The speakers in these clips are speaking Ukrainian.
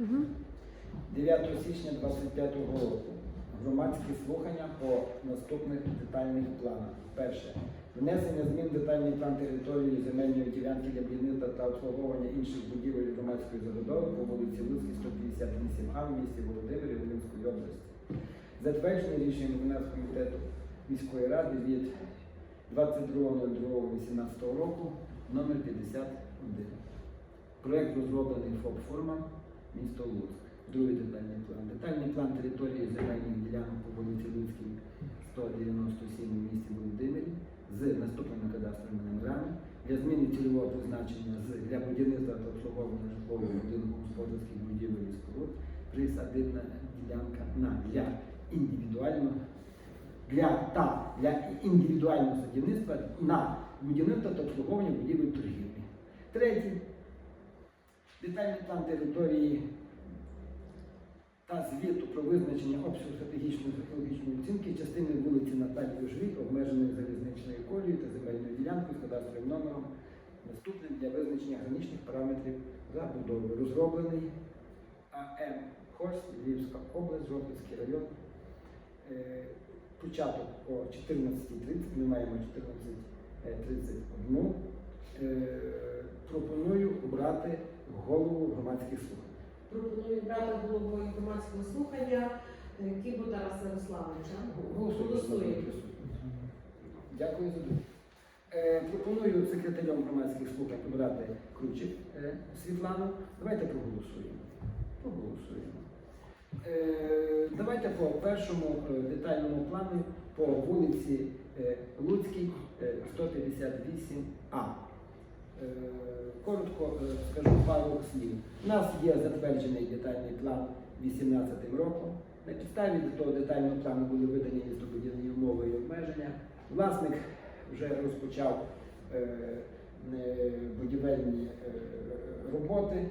Угу. 9 січня 2025 року громадські слухання по наступних детальних планах. Перше. Внесення змін в детальний план території земельної ділянки для будівництва та обслуговування інших будівель громадської забудови по вулиці Луцькій, 158А в місті Володимирі Волинської області. Затверджене рішенням виконавчого комітету міської ради від 22.02.18 року номер 51. Проект розроблений ФОП Форма місто Луцьк. Другий детальний план. Детальний план території земельних ділянок по вулиці Луцькій 197 в місті Володимирі з наступними кадастровими номерами для зміни цільового призначення з для будівництва та обслуговування житлового будинку господарських будівель і споруд присадибна ділянка на для індивідуального для та для індивідуального садівництва на будівництво та обслуговування будівель торгівлі. Третє. Детальний план території та звіту про визначення обсягу стратегічної екологічної оцінки частини вулиці Наталії Жвій, обмеженої залізничною колією та земельною ділянкою з кадастровим номером, наступним для визначення граничних параметрів забудови. Розроблений АМ Хорст, Львівська область, Жовківський район. Е, Початок о 14.30, ми маємо 14.31. Е, Пропоную обрати голову громадських слухань. Пропоную брати головою громадського слухання е, Кібу Тараса Ярославовича. Голосуємо. Дякую за думку. Е, пропоную секретарем громадських слухань обрати Кручик е, Світлану. Давайте проголосуємо. Проголосуємо. Е, давайте по першому е, детальному плану по вулиці е, Луцькій е, 158А. Е, Коротко е, скажу пару слів. У нас є затверджений детальний план 18 роком. На підставі того детального плану були видані містобудівні умови і обмеження. Власник вже розпочав е, будівельні роботи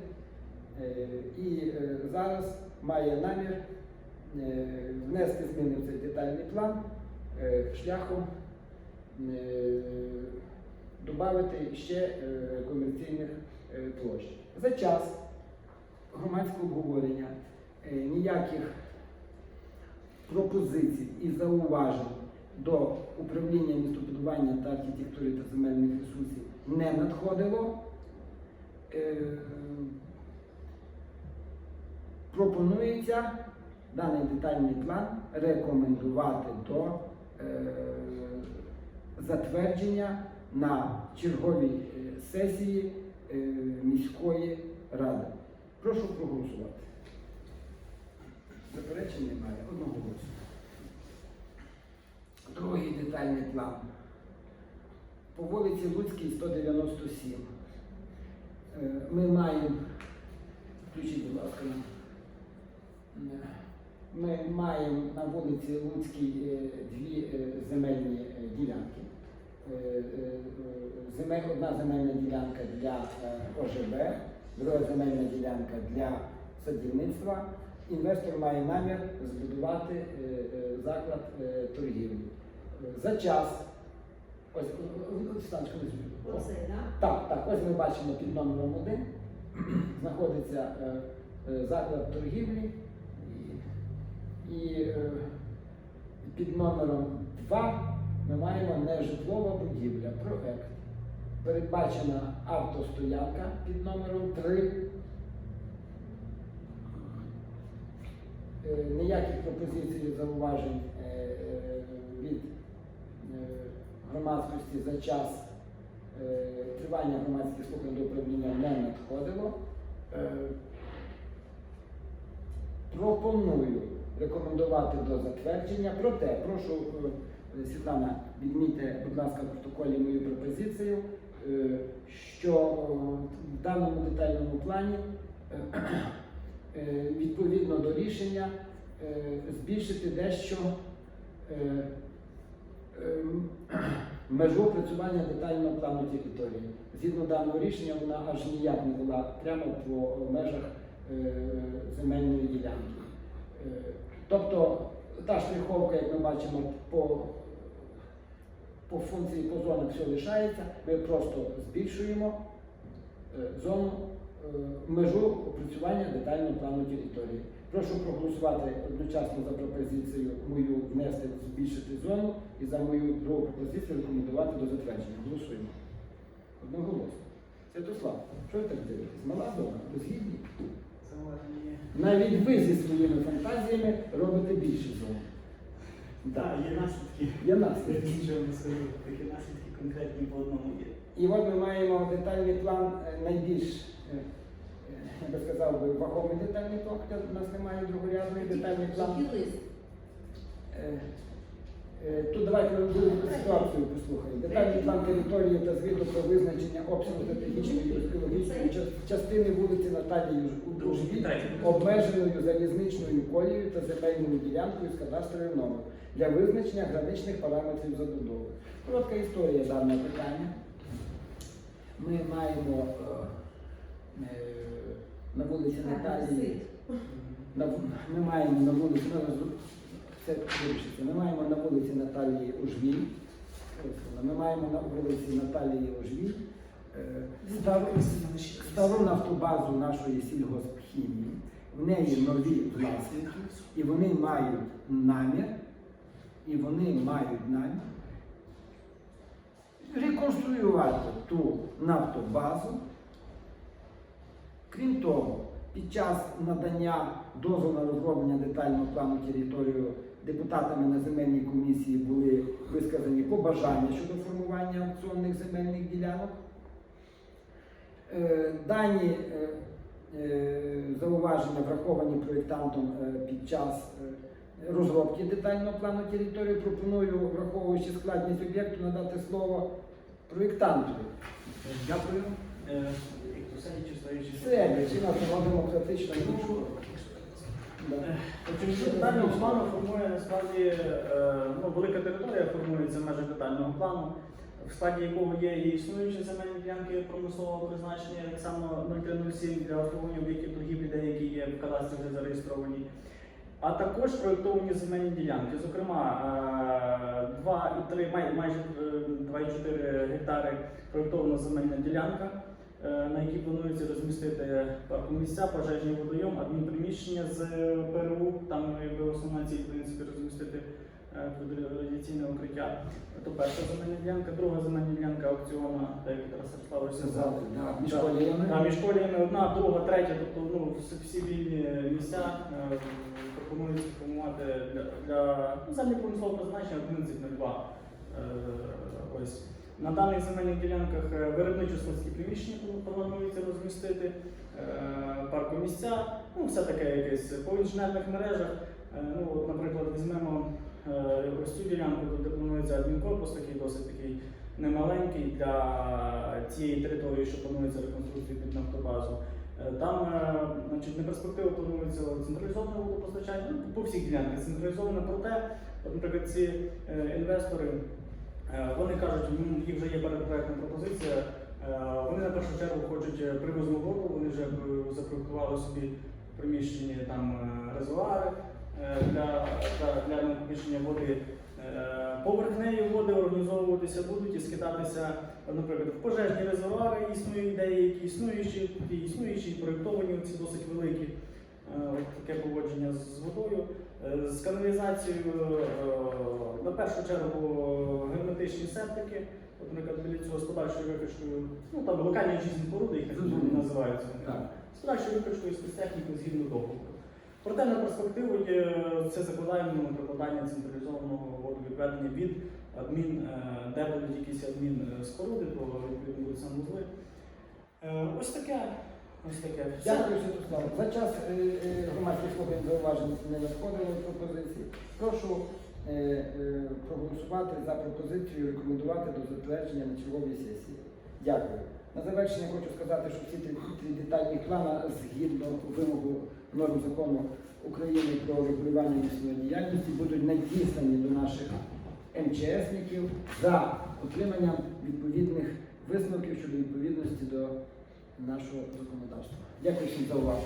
і зараз має намір внести зміни в цей детальний план шляхом додати ще е, комерційних е, площ. За час громадського обговорення е, ніяких пропозицій і зауважень до управління містобудування та архітектури та земельних ресурсів не надходило. Пропонується даний детальний план рекомендувати до е, затвердження на черговій е, сесії е, міської ради. Прошу проголосувати. Заперечень немає. Одного голосу. Другий детальний план. По вулиці Луцькій 197. Е, Ми маємо, включіть, будь ласка, Ми маємо на вулиці Луцькій дві е, земельні е, ділянки. Е, е, е, земель- Одна земельна ділянка для е, ОЖБ, друга земельна ділянка для садівництва. Інвестор має намір збудувати е, е, заклад торгівлі. За час, ось, так? Так, ось ми бачимо під номером 1 знаходиться заклад торгівлі і, під номером 2 ми маємо нежитлова будівля, проект. Передбачена автостоянка під номером 3. Е, Ніяких пропозицій зауважень е, від е, громадськості за час тривання громадських слухань до управління не надходило. Пропоную рекомендувати до затвердження. Проте, прошу, Світлана, відмітьте, будь ласка, в протоколі мою пропозицію, що е, в даному детальному плані е, е, відповідно до рішення е, збільшити дещо е, межу опрацювання детального плану території. Згідно даного рішення, вона аж ніяк не була прямо по межах е, земельної ділянки. Е, Тобто та штриховка, як ми бачимо, по, по функції по зонах все лишається, ми просто збільшуємо е, зону межу опрацювання детального плану території. Прошу проголосувати одночасно за пропозицію мою внести збільшити зону і за мою другу пропозицію рекомендувати до затвердження. Голосуємо. Одноголосно. Святослав, що ви так дивитесь? Мала зона, ви згідні? Навіть ви зі своїми фантазіями робите більше зон. Так, є наслідки. Є Я наслідки. нічого не скажу. Такі наслідки конкретні по одному є. І от ми маємо детальний план е, найбільш, е, е, я би сказав би, вагомий детальний план, хоча в нас немає другорядної детальний план. Який лист? Е, Тут давайте другу ситуацію послухаємо. Детальний план території та звіту про визначення обсягу стратегічної і екологічної частини вулиці Наталії Дружбі, обмеженою залізничною колією та земельною ділянкою з кадастровим номером для визначення граничних параметрів забудови. Коротка історія даного питання. Ми маємо е, е, на вулиці Наталії. На, ми маємо на вулиці, це вирішиться. Ми маємо на вулиці Наталії Ужвіль. Ми маємо на вулиці Наталії Ужвіль е, стару, стару нафтобазу нашої сільгоспхімії. В неї нові власники, і вони мають намір, і вони мають намір реконструювати ту нафтобазу. Крім того, під час надання дозволу на розроблення детального плану території депутатами на земельній комісії були висказані побажання щодо формування аукціонних земельних ділянок. Е, Дані е, е, зауваження враховані проєктантом під час розробки детального плану території. Пропоную, враховуючи складність об'єкту, надати слово проєктанту. Дякую. Як то сидячи, стоячи. Детального плану формує насправді е, ну, велика територія формується в межах детального плану, в складі якого є і існуючі земельні ділянки промислового призначення, так само 0307 для обслуговування об'єктів торгівлі, деякі є в кадастрі вже зареєстровані. А також проєктовані земельні ділянки, зокрема 2,3, май, майже е, 2,4 гектари проєктована земельна ділянка, е, на якій планується розмістити паркомісця, пожежний водойом, адмінприміщення з ПРУ, там якби основна ціль, в принципі, розмістити е, радіаційне укриття. То перша земельна ділянка, друга земельна ділянка аукціону, так як Ярославович сказав. Між коліями. Одна, друга, третя, тобто ну, всі, вільні місця е, пропонується формувати для, для ну, землі промислового призначення 1102. Е, ось. На даних земельних ділянках е, виробничо-складські приміщення планується розмістити, е, паркомісця, ну все таке якесь по інженерних мережах. Е, ну, от, наприклад, візьмемо ось цю ділянку, де планується адмінкорпус, такий досить такий немаленький для цієї території, що планується реконструкцію під нафтобазу. Там значить, на перспективу планується централізоване водопостачання ну, по всіх ділянках централізоване, проте, наприклад, ці інвестори вони кажуть, «Ну, їх вже є передпроектна пропозиція. е, Вони на першу чергу хочуть е, привозну воду, вони вже е, запроектували собі в приміщенні там е, резервуари е, для, для, для накопичення води. Е, Поверхневі води організовуватися будуть і скидатися, наприклад, в пожежні резервуари існують деякі існуючі, ті існуючі, проєктовані ці досить великі. Е, От таке поводження з водою. Е, З каналізацією, е, на першу чергу, герметичні септики, от, наприклад, біля цього з подальшою викачкою, ну там локальні очисні споруди, їх Зрозуміло. називаються. Так. З подальшою викачкою спецтехніки згідно договору. Проте на перспективу є, це закладаємо на прикладання централізованого водовідведення від адмін, е, де будуть якісь адмін е, споруди, то відповідно будуть санвузли. Е, Ось таке. Ось таке. Дякую, Святослав. За час громадських слухань зауважень не надходили пропозиції. Прошу проголосувати за пропозицію і рекомендувати до затвердження на черговій сесії. Дякую. На завершення хочу сказати, що всі три, три детальні плани згідно вимогу норм закону України про регулювання місцевої діяльності будуть надіслані до наших МЧСників за отриманням відповідних висновків щодо відповідності до нашого законодавства. Дякую всім за увагу.